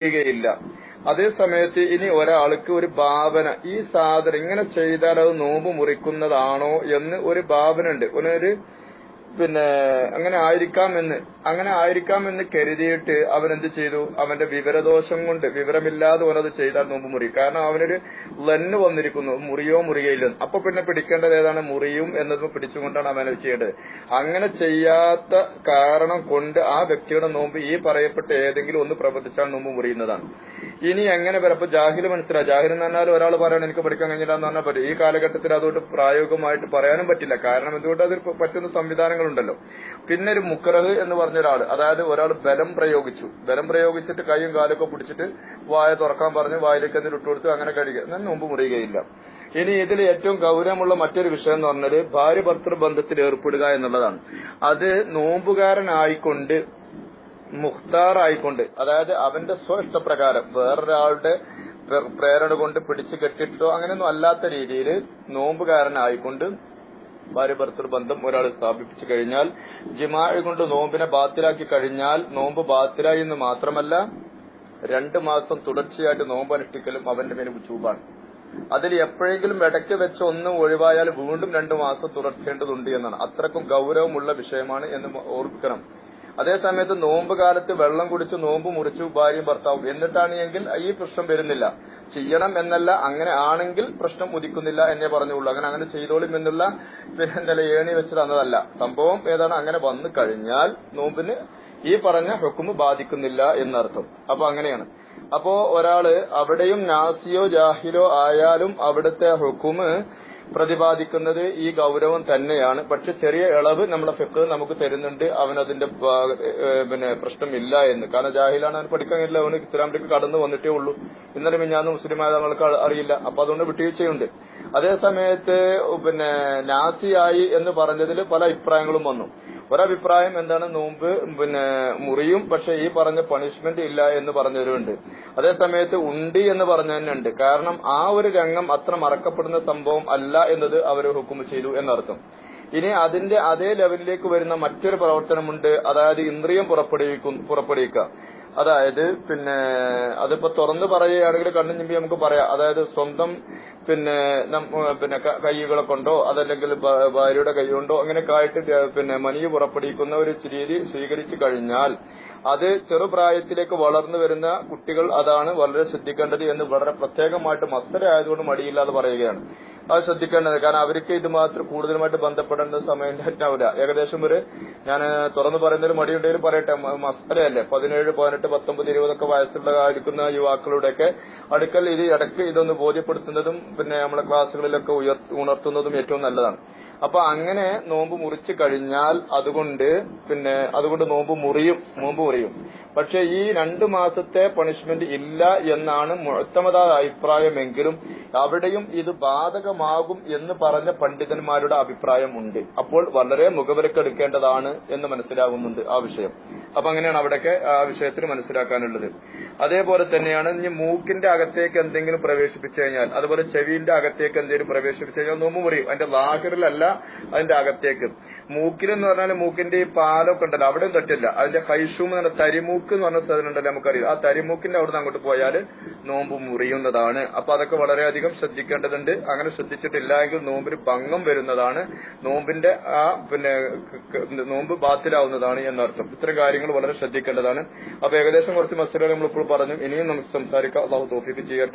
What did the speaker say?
ചെയ്യുകയില്ല. അതേ സമയത്ത് ഇനി ഒരാൾക്ക് ഒരു ഭാവന ഈ സാധനം ഇങ്ങനെ ചെയ്താൽ അത് നോമ്പ് മുറിക്കുന്നതാണോ എന്ന് ഒരു ഭാവന ഉണ്ട് പിന്നെ അങ്ങനെ ആയിരിക്കാമെന്ന് അങ്ങനെ ആയിരിക്കാമെന്ന് കരുതിയിട്ട് അവൻ എന്ത് ചെയ്തു? അവന്റെ വിവരദോഷം കൊണ്ട് വിവരമില്ലാതെ അവനത് ചെയ്താൽ നോമ്പ് മുറി കാരണം അവനൊരു ലന്ന് വന്നിരിക്കുന്നു മുറിയോ മുറിയയില്ലെന്ന് അപ്പൊ പിന്നെ പിടിക്കേണ്ടത് ഏതാണ്? മുറിയും എന്നത് പിടിച്ചുകൊണ്ടാണ് അവൻ ചെയ്യേണ്ടത്. അങ്ങനെ ചെയ്യാത്ത കാരണം കൊണ്ട് ആ വ്യക്തിയുടെ നോമ്പ് ഈ പറയപ്പെട്ട ഏതെങ്കിലും ഒന്ന് പ്രവർത്തിച്ചാൽ നോമ്പ് മുറിയുന്നതാണ്. ഇനി എങ്ങനെ വരാം? അപ്പൊ ജാഹിൽ മനസ്സിലായി. ജാഹിൽ എന്ന് പറഞ്ഞാൽ ഒരാൾ പറയണം എനിക്ക് പഠിക്കാൻ കഴിഞ്ഞില്ല എന്ന് പറഞ്ഞാൽ പറ്റും ഈ കാലഘട്ടത്തിൽ അതുകൊണ്ട് പ്രായോഗികമായിട്ട് പറയാനും പറ്റില്ല. കാരണം എന്തുകൊണ്ട് അതിൽ പറ്റുന്ന സംവിധാനങ്ങളുണ്ടല്ലോ. പിന്നെ ഒരു മുക്കറഹ് എന്ന് പറഞ്ഞ ഒരാൾ അതായത് ഒരാൾ ബലം പ്രയോഗിച്ചു. ബലം പ്രയോഗിച്ചിട്ട് കൈയും കാലൊക്കെ പിടിച്ചിട്ട് വായ തുറക്കാൻ പറഞ്ഞ് വായിലേക്ക് എന്തെങ്കിലും ഇട്ടുകൊടുത്ത് അങ്ങനെ കഴിക്കുക. എന്നാൽ നോമ്പ് മുറിയുകയില്ല. ഇനി ഇതിൽ ഏറ്റവും ഗൗരവമുള്ള മറ്റൊരു വിഷയം എന്ന് പറഞ്ഞാൽ ഭാര്യ ഭർത്തൃ ബന്ധത്തിൽ ഏർപ്പെടുക എന്നുള്ളതാണ്. അത് നോമ്പുകാരനായിക്കൊണ്ട് മുഖ്താർ ആയിക്കൊണ്ട് അതായത് അവന്റെ സ്വ ഇഷ്ടപ്രകാരം വേറൊരാളുടെ പ്രേരണ കൊണ്ട് പിടിച്ചു കെട്ടിട്ടോ അങ്ങനെയൊന്നും അല്ലാത്ത രീതിയിൽ നോമ്പുകാരനായിക്കൊണ്ട് ഭാര്യ ഭർത്തൃ ബന്ധം ഒരാൾ സ്ഥാപിച്ചു കഴിഞ്ഞാൽ ജിമാഴ് കൊണ്ട് നോമ്പിനെ ബാത്തിലാക്കി കഴിഞ്ഞാൽ നോമ്പ് ബാത്തിലായി എന്ന് മാത്രമല്ല രണ്ട് മാസം തുടർച്ചയായിട്ട് നോമ്പ് അനുഷ്ഠിക്കലും അവന്റെ മേലും ചൂപാണ് അതിൽ എപ്പോഴെങ്കിലും ഇടയ്ക്ക് വെച്ച് ഒന്ന് ഒഴിവായാൽ വീണ്ടും രണ്ടു മാസം തുടർച്ചേണ്ടതുണ്ട് എന്നാണ്. അത്രക്കും ഗൗരവമുള്ള വിഷയമാണ് എന്ന് ഓർക്കണം. അതേസമയത്ത് നോമ്പ് കാലത്ത് വെള്ളം കുടിച്ച് നോമ്പ് മുറിച്ചു ഭാര്യയും ഭർത്താവും. എന്നിട്ടാണ് എങ്കിൽ ഈ പ്രശ്നം വരുന്നില്ല. ചെയ്യണം എന്നല്ല അങ്ങനെ ആണെങ്കിൽ പ്രശ്നം ഉദിക്കുന്നില്ല എന്നേ പറഞ്ഞുള്ളൂ. അങ്ങനെ അങ്ങനെ ചെയ്തോളും എന്നുള്ള പിന്നെ ഏണി വെച്ച് തന്നതല്ല. സംഭവം ഏതാണ്? അങ്ങനെ വന്നു കഴിഞ്ഞാൽ നോമ്പിന് ഈ പറഞ്ഞ ഹുക്കുമ് ബാധിക്കുന്നില്ല എന്നർത്ഥം. അപ്പൊ അങ്ങനെയാണ്. അപ്പോ ഒരാൾ അവിടെയും നാസിയോ ജാഹിലോ ആയാലും അവിടുത്തെ ഹുക്കുമ് പ്രതിപാദിക്കുന്നത് ഈ ഗൗരവം തന്നെയാണ്. പക്ഷെ ചെറിയ ഇളവ് നമ്മളെ ഫിക്ക് നമുക്ക് തരുന്നുണ്ട്. അവനതിന്റെ പിന്നെ പ്രശ്നമില്ല എന്ന്. കാരണം ജാഹിലാണ് അവൻ പഠിക്കാൻ കഴിയില്ല. അവന് ഇസ്ലാമിലേക്ക് കടന്നു വന്നിട്ടേ ഉള്ളൂ. ഇന്നലെ മിഞ്ഞാന്ന് മുസ്ലിമായ നമ്മൾക്ക് അറിയില്ല. അപ്പൊ അതുകൊണ്ട് വിട്ടുവീഴ്ചയുണ്ട്. അതേ സമയത്ത് പിന്നെ നാസിയായി എന്ന് പറഞ്ഞതിൽ പല അഭിപ്രായങ്ങളും വന്നു. ഒരഭിപ്രായം എന്താണ്? നോമ്പ് പിന്നെ മുറിയും പക്ഷെ ഈ പറഞ്ഞ പണിഷ്മെന്റ് ഇല്ല എന്ന് പറഞ്ഞവരുണ്ട്. അതേ സമയത്ത് ഉണ്ടി എന്ന് ഉണ്ട് കാരണം ആ ഒരു രംഗം അത്ര മറക്കപ്പെടുന്ന സംഭവം അല്ല എന്നത് അവർ ഹുക്കും ചെയ്തു എന്നർത്ഥം. ഇനി അതിന്റെ അതേ ലെവലിലേക്ക് വരുന്ന മറ്റൊരു പ്രവർത്തനമുണ്ട്. അതായത് ഇന്ദ്രിയം പുറപ്പെടുവിക്കും പുറപ്പെടുവിക്കുക. അതായത് പിന്നെ അതിപ്പോ തുറന്നു പറയുകയാണെങ്കിൽ കണ്ണു ചിമ്പി നമുക്ക് പറയാം. അതായത് സ്വന്തം പിന്നെ പിന്നെ കൈകളെ കൊണ്ടോ അതല്ലെങ്കിൽ ഭാര്യയുടെ കൈ കൊണ്ടോ അങ്ങനെയൊക്കെ ആയിട്ട് പിന്നെ മനിയ പുറപ്പെടുവിക്കുന്ന ഒരു രീതി സ്വീകരിച്ചു കഴിഞ്ഞാൽ അത് ചെറുപ്രായത്തിലേക്ക് വളർന്നു വരുന്ന കുട്ടികൾ അതാണ് വളരെ ശ്രദ്ധിക്കേണ്ടത് എന്ന് വളരെ പ്രത്യേകമായിട്ട് മസ്തര ആയതുകൊണ്ട് മടിയില്ലാതെ പറയുകയാണ്. അത് ശ്രദ്ധിക്കേണ്ടത് കാരണം അവർക്ക് ഇത് മാത്രം കൂടുതലുമായിട്ട് ബന്ധപ്പെടേണ്ട സമയം ഉണ്ടാവില്ല. ഏകദേശം ഒരു ഞാൻ തുറന്നു പറയുന്ന മടിയുണ്ടെങ്കിലും പറയട്ടെ മസ്തരയല്ലേ? പതിനേഴ് പതിനെട്ട് പത്തൊമ്പത് ഇരുപതൊക്കെ വയസ്സുള്ള ആയിരിക്കുന്ന യുവാക്കളുടെയൊക്കെ അടുക്കൽ ഇത് ഇടയ്ക്ക് ഇതൊന്ന് ബോധ്യപ്പെടുത്തുന്നതും പിന്നെ നമ്മളെ ക്ലാസ്സുകളിലൊക്കെ ഉയർ ഉണർത്തുന്നതും ഏറ്റവും നല്ലതാണ്. അപ്പൊ അങ്ങനെ നോമ്പ് മുറിച്ചു കഴിഞ്ഞാൽ അതുകൊണ്ട് പിന്നെ അതുകൊണ്ട് നോമ്പ് മുറിയും നോമ്പ് മുറിയും. പക്ഷെ ഈ രണ്ടു മാസത്തെ പണിഷ്മെന്റ് ഇല്ല എന്നാണ് മുഴത്തമത അഭിപ്രായമെങ്കിലും അവിടെയും ഇത് ബാധകമാകും എന്ന് പറഞ്ഞ പണ്ഡിതന്മാരുടെ അഭിപ്രായമുണ്ട്. അപ്പോൾ വളരെ മുഖവിലക്കെടുക്കേണ്ടതാണ് എന്ന് മനസ്സിലാകുന്നുണ്ട് ആ വിഷയം. അപ്പൊ അങ്ങനെയാണ് അവിടെയൊക്കെ ആ വിഷയത്തിൽ മനസ്സിലാക്കാനുള്ളത്. അതേപോലെ തന്നെയാണ് ഇനി മൂക്കിന്റെ അകത്തേക്ക് എന്തെങ്കിലും പ്രവേശിപ്പിച്ചു കഴിഞ്ഞാൽ അതുപോലെ ചെവിന്റെ അകത്തേക്ക് എന്തെങ്കിലും പ്രവേശിപ്പിച്ചു കഴിഞ്ഞാൽ നോമ്പ് മുറിയും. അതിന്റെ ലാഹിറിലല്ല അതിന്റെ അകത്തേക്ക്. മൂക്കിലെന്ന് പറഞ്ഞാൽ മൂക്കിന്റെ ഈ പാലൊക്കെ ഉണ്ടല്ലോ അവിടെയും തട്ടില്ല. അതിന്റെ ഹൈഷൂം എന്ന് പറഞ്ഞ തരിമൂക്ക് എന്ന് പറഞ്ഞ സ്ഥലം ഉണ്ടല്ലോ നമുക്കറിയാം. ആ തരിമൂക്കിന്റെ അവിടെ നിന്ന് അങ്ങോട്ട് പോയാൽ നോമ്പ് മുറിയുന്നതാണ്. അപ്പൊ അതൊക്കെ വളരെയധികം ശ്രദ്ധിക്കേണ്ടതുണ്ട്. അങ്ങനെ ശ്രദ്ധിച്ചിട്ടില്ല എങ്കിൽ നോമ്പിന് ഭംഗം വരുന്നതാണ്. നോമ്പിന്റെ ആ പിന്നെ നോമ്പ് ബാത്തിലാവുന്നതാണ് എന്നർത്ഥം. ഇത്തരം കാര്യങ്ങൾ വളരെ ശ്രദ്ധിക്കേണ്ടതാണ്. അപ്പൊ ഏകദേശം കുറച്ച് മത്സരങ്ങൾ നമ്മൾ ഇപ്പോൾ പറഞ്ഞു. ഇനിയും നമുക്ക് സംസാരിക്കാം. അള്ളാഹു തോഫിക്ക് ചെയ്യട്ടെ.